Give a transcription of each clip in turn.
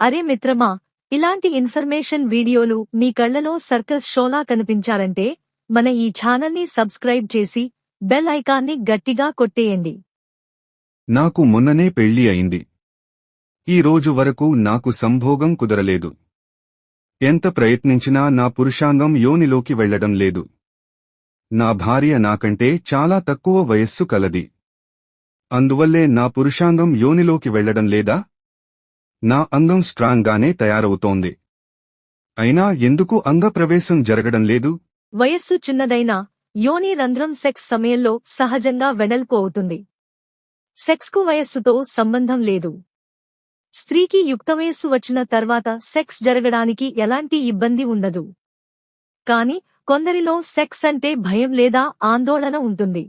అరే మిత్రమా ఇలాంటి ఇన్ఫర్మేషన్ వీడియోలు మీ కళ్ళలో సర్కస్ షోలా కనిపించాలంటే మన ఈ ఛానల్ని సబ్స్క్రైబ్ చేసి బెల్ ఐకాన్ని గట్టిగా కొట్టేయండి. నాకు మొన్ననే పెళ్ళి అయింది. ఈ రోజు వరకు నాకు సంభోగం కుదరలేదు. ఎంత ప్రయత్నించినా నా పురుషాంగం యోనిలోకి వెళ్ళడం లేదు. నా భార్య నాకంటే చాలా తక్కువ వయస్సు కలది. అందువల్లే నా పురుషాంగం యోనిలోకి వెళ్ళడం లేదా? నా అంగం స్ట్రాంగ్గానే తయారవుతోంది. అయినా ఎందుకు అంగప్రవేశం జరగడం లేదు? వయస్సు చిన్నదైనా యోని రంధ్రం సెక్స్ సమయంలో సహజంగా వెడల్పు అవుతుంది సెక్స్కు వయస్సుతో సంబంధం లేదు. స్త్రీకి యుక్త వయస్సు వచ్చిన తర్వాత సెక్స్ జరగడానికి ఎలాంటి ఇబ్బంది ఉండదు. కాని కొందరిలో సెక్స్ అంటే భయం లేదా ఆందోళన ఉంటుంది.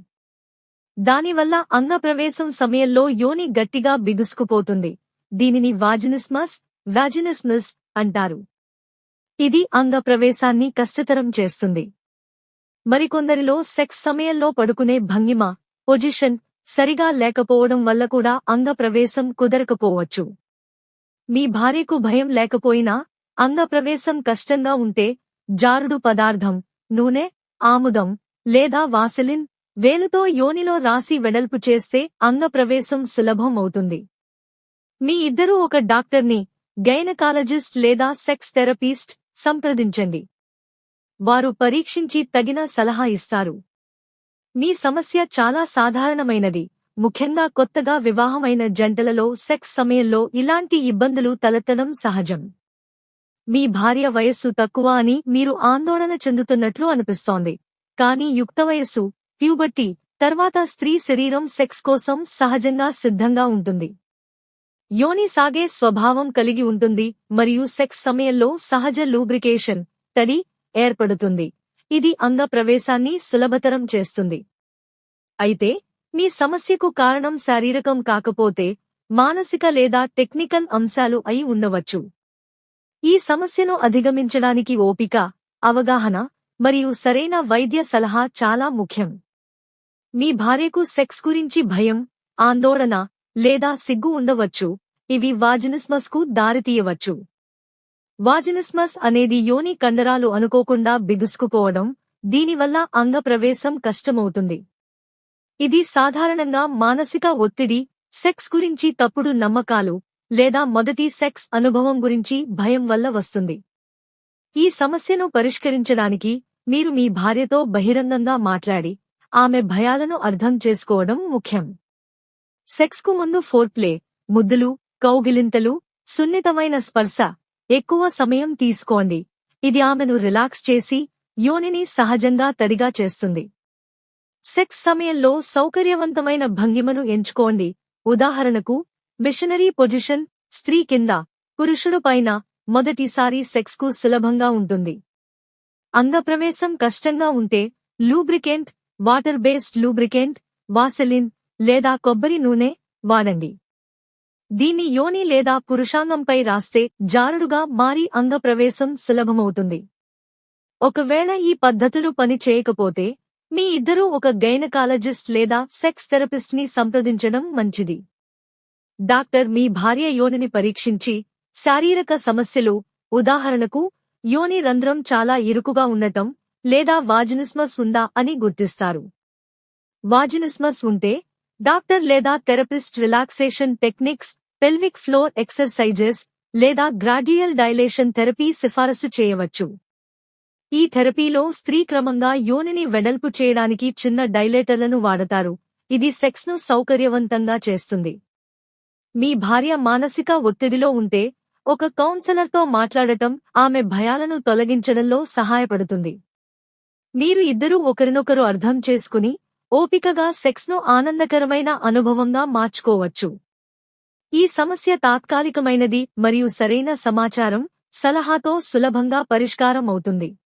దానివల్ల అంగప్రవేశం సమయంలో యోని గట్టిగా బిగుసుకుపోతుంది. దీనిని వాజినిస్మస్ వాజినిస్మస్ అంటారు. ఇది అంగప్రవేశాన్ని కష్టతరం చేస్తుంది. మరికొందరిలో సెక్స్ సమయంలో పడుకునే భంగిమ పొజిషన్ సరిగా లేకపోవడం వల్ల కూడా అంగప్రవేశం కుదరకపోవచ్చు. మీ భార్యకు భయం లేకపోయినా అంగప్రవేశం కష్టంగా ఉంటే జారుడు పదార్థం నూనె ఆముదం లేదా వాసలిన్ వేలుతో యోనిలో రాసి వెడల్పు చేస్తే అంగప్రవేశం సులభం అవుతుంది. మీ ఇద్దరూ ఒక డాక్టర్ని గైనకాలజిస్ట్ లేదా సెక్స్ థెరపిస్ట్ సంప్రదించండి. వారు పరీక్షించి తగిన సలహా ఇస్తారు. మీ సమస్య చాలా సాధారణమైనది. ముఖ్యంగా కొత్తగా వివాహమైన జంటలలో సెక్స్ సమయంలో ఇలాంటి ఇబ్బందులు తలెత్తడం సహజం. మీ భార్య వయస్సు తక్కువ అని మీరు ఆందోళన చెందుతున్నట్లు అనిపిస్తోంది. కానీ యుక్త వయస్సు ప్యూబర్టీ తర్వాత స్త్రీ శరీరం సెక్స్ కోసం సహజంగా సిద్ధంగా ఉంటుంది. యోని సాగే స్వభావం కలిగి ఉంటుంది మరియు సెక్స్ సమయంలో సహజ లూబ్రికేషన్ తడి ఏర్పడుతుంది. ఇది అంగ ప్రవేశాన్ని సులభతరం చేస్తుంది. అయితే మీ సమస్యకు కారణం శారీరకం కాకపోతే మానసిక లేదా టెక్నికల్ అంశాలు అయి ఉండవచ్చు. ఈ సమస్యను అధిగమించడానికి ఓపిక అవగాహన మరియు సరైన వైద్య సలహా చాలా ముఖ్యం. మీ భార్యకు సెక్స్ గురించి భయం ఆందోళన లేదా సిగ్గు ఉండవచ్చు. ఇవి వాజినిస్మస్కు దారితీయవచ్చు. వాజినిస్మస్ అనేది యోని కండరాలు అనుకోకుండా బిగుసుకుపోవడం దీనివల్ల అంగప్రవేశం కష్టమవుతుంది. ఇది సాధారణంగా మానసిక ఒత్తిడి సెక్స్ గురించి తప్పుడు నమ్మకాలు లేదా మొదటి సెక్స్ అనుభవం గురించి భయం వల్ల వస్తుంది. ఈ సమస్యను పరిష్కరించడానికి మీరు మీ భార్యతో బహిరంగంగా మాట్లాడి ఆమె భయాలను అర్థం చేసుకోవడం ముఖ్యం. సెక్స్కు ముందు ఫోర్ప్లే ముద్దులు కౌగిలింతలు సున్నితమైన స్పర్శ. ఎక్కువ సమయం తీసుకోండి. ఇది ఆమెను రిలాక్స్ చేసి యోనిని సహజంగా తడిగా చేస్తుంది. సెక్స్ సమయంలో సౌకర్యవంతమైన భంగిమను ఎంచుకోండి. ఉదాహరణకు మిషనరీ పొజిషన్ స్త్రీ కింద పురుషుడు పైన మొదటిసారి సెక్స్కు సులభంగా ఉంటుంది. అంగప్రవేశం కష్టంగా ఉంటే lubricant water based lubricant vaseline లేదా కొబ్బరి నూనె వాడండి. దీన్ని యోని లేదా పురుషాంగంపై రాస్తే జారుడుగా మారి అంగప్రవేశం సులభమవుతుంది. ఒకవేళ ఈ పద్ధతులు పని చేయకపోతే మీ ఇద్దరూ ఒక గైనకాలజిస్ట్ లేదా సెక్స్ థెరపిస్ట్ని సంప్రదించడం మంచిది. డాక్టర్ మీ భార్య యోనిని పరీక్షించి శారీరక సమస్యలు ఉదాహరణకు యోని రంధ్రం చాలా ఇరుకుగా ఉండటం లేదా వాజినిస్మస్ ఉందా అని గుర్తిస్తారు. వాజినిస్మస్ ఉంటే డాక్టర్ లేదా therapist relaxation techniques pelvic floor exercises లేదా గ్రాడ్యుయల్ డైలేషన్ థెరపీ సిఫారసు చేయవచ్చు. ఈ థెరపీలో స్త్రీ క్రమంగా యోనిని వెడల్పు చేయడానికి చిన్న డైలేటర్లను వాడతారు. ఇది సెక్స్ను సౌకర్యవంతంగా చేస్తుంది. మీ భార్య మానసిక ఒత్తిడిలో ఉంటే ఒక కౌన్సిలర్తో మాట్లాడటం ఆమె భయాలను తొలగించడంలో సహాయపడుతుంది. మీరు ఇద్దరూ ఒకరినొకరు అర్థం చేసుకుని ఓపికగా సెక్స్ను ఆనందకరమైన అనుభవంగా మార్చుకోవచ్చు. ఈ సమస్య తాత్కాలికమైనది మరియు సరైన సమాచారం సలహాతో సులభంగా పరిష్కారం అవుతుంది